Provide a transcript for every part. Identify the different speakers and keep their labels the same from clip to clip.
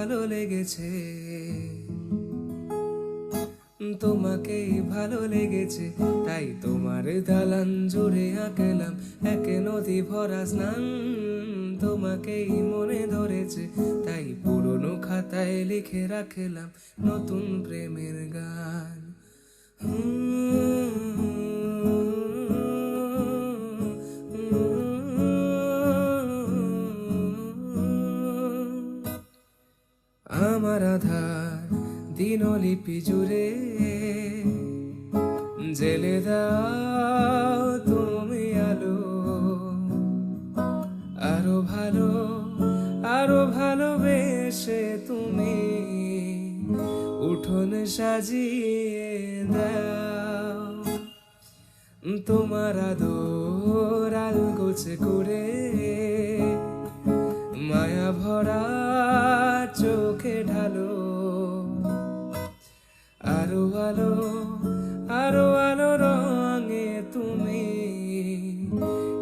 Speaker 1: ভালো লেগেছে। তোমাকেই ভালো লেগেছে, তাই তোমার দালান জুড়ে আঁকলাম। এক নদী ভরা স্নান তোমাকেই মনে ধরেছে, তাই পুরনো খাতায় লিখে রাখলাম নতুন প্রেমের গান। আমার আধার দিনলিপি জুড়ে। জেলে দাও তুমি আলো। আরও ভালো, আরও ভালোবেসে তুমি। উঠোন সাজিয়ে দাও। তোমার আদর আলগোছে করে।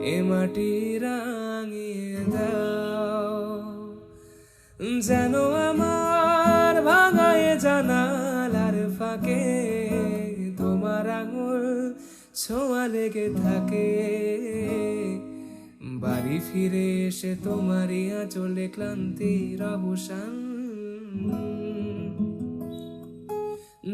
Speaker 1: এ মাটি রাঙিয়ে দাও। যেন আমার ভাঙায় জানালার ফাঁকে তোমার আঙুল ছোঁয়া লেগে থাকে। বাড়ি ফিরে এসে তোমারই আঁচলে ক্লান্তির অবসান।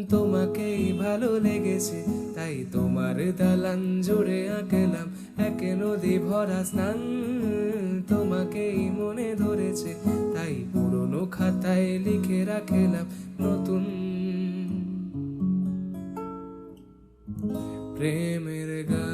Speaker 1: তোমাকেই ভালো লেগেছে, তাই তোমার দালান জুড়ে আঁকলাম এক নদী ভরা স্নান। তোমাকেই মনে ধরেছে, তাই পুরনো খাতায় লিখে রাখলাম নতুন। প্রেমের গান